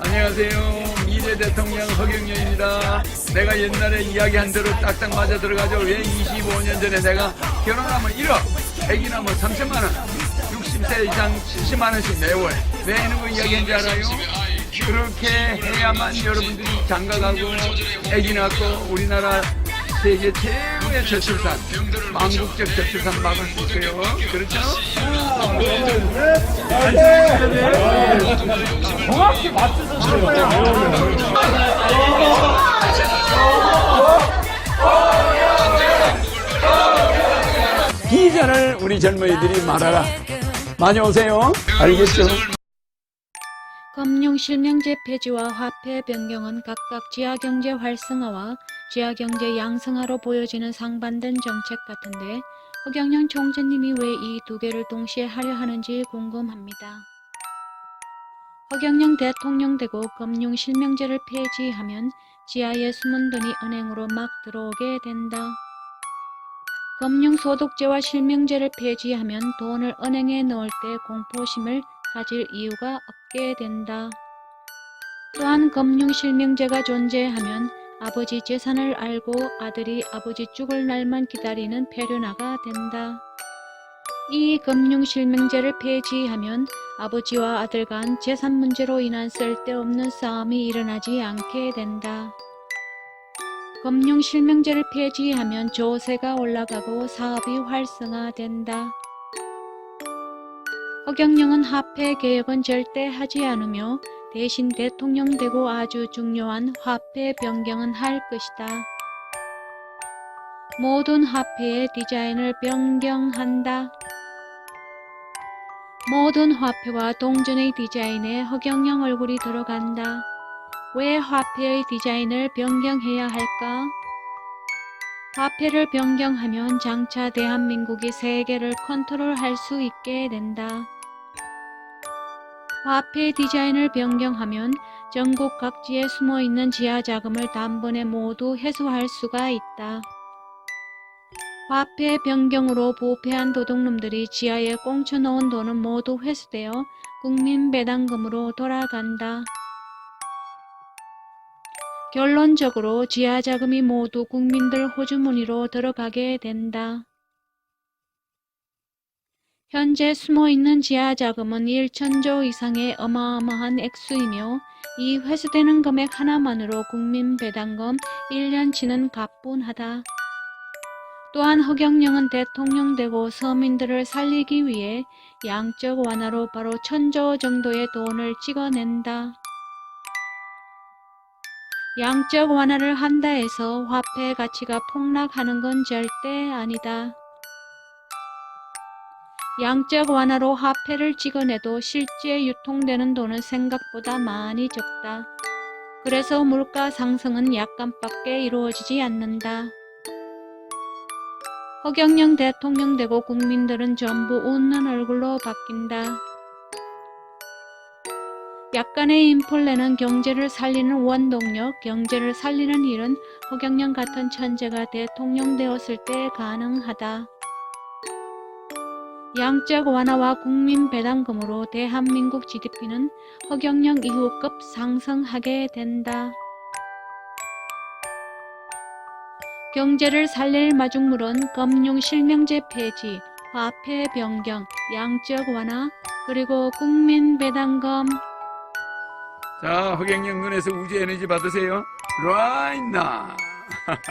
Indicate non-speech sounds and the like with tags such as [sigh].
안녕하세요. 미래 대통령 허경영입니다. 내가 옛날에 이야기한 대로 딱딱 맞아 들어가죠. 왜 25년 전에 내가 결혼하면 1억, 애기 나면 3천만 원, 60세 이상 70만 원씩 매월. 왜 이런 거 이야기한지 알아요? 그렇게 해야만 여러분들이 장가가고 애기 낳고 우리나라 세계 최 고의 저출산, 망국적 저출산 막을 수 있어요. 그렇죠? 정확히 맞추셨어요. 비전을 우리 젊은이들이 말하라. 많이 오세요. 알겠죠? 금융 실명제 폐지와 화폐 변경은 각각 지하경제 활성화와 지하경제 양성화로 보여지는 상반된 정책 같은데 허경영 총재님이 왜 이 두 개를 동시에 하려 하는지 궁금합니다. 허경영 대통령 되고 금융 실명제를 폐지하면 지하에 숨은 돈이 은행으로 막 들어오게 된다. 금융소득제와 실명제를 폐지하면 돈을 은행에 넣을 때 공포심을 가질 이유가 없 게 된다. 또한 금융실명제가 존재하면 아버지 재산을 알고 아들이 아버지 죽을 날만 기다리는 폐륜화가 된다. 이 금융실명제를 폐지하면 아버지와 아들 간 재산 문제로 인한 쓸데없는 싸움이 일어나지 않게 된다. 금융실명제를 폐지하면 조세가 올라가고 사업이 활성화된다. 허경영은 화폐 개혁은 절대 하지 않으며 대신 대통령 되고 아주 중요한 화폐 변경은 할 것이다. 모든 화폐의 디자인을 변경한다. 모든 화폐와 동전의 디자인에 허경영 얼굴이 들어간다. 왜 화폐의 디자인을 변경해야 할까? 화폐를 변경하면 장차 대한민국이 세계를 컨트롤할 수 있게 된다. 화폐 디자인을 변경하면 전국 각지에 숨어 있는 지하 자금을 단번에 모두 회수할 수가 있다. 화폐 변경으로 부패한 도둑놈들이 지하에 꽁쳐놓은 돈은 모두 회수되어 국민 배당금으로 돌아간다. 결론적으로 지하 자금이 모두 국민들 호주머니로 들어가게 된다. 현재 숨어 있는 지하 자금은 1천조 이상의 어마어마한 액수이며 이 회수되는 금액 하나만으로 국민 배당금 1년치는 가뿐하다. 또한 허경영은 대통령 되고 서민들을 살리기 위해 양적 완화로 바로 천조 정도의 돈을 찍어낸다. 양적 완화를 한다 해서 화폐 가치가 폭락하는 건 절대 아니다. 양적 완화로 화폐를 찍어내도 실제 유통되는 돈은 생각보다 많이 적다. 그래서 물가 상승은 약간밖에 이루어지지 않는다. 허경영 대통령 되고 국민들은 전부 웃는 얼굴로 바뀐다. 약간의 인플레는 경제를 살리는 원동력, 경제를 살리는 일은 허경영 같은 천재가 대통령 되었을 때 가능하다. 양적 완화와 국민 배당금으로 대한민국 GDP는 허경영 이후급 상승하게 된다. 경제를 살릴 마중물은 금융 실명제 폐지, 화폐 변경, 양적 완화, 그리고 국민 배당금. 자, 허경영 눈에서 우주 에너지 받으세요. right now. [laughs]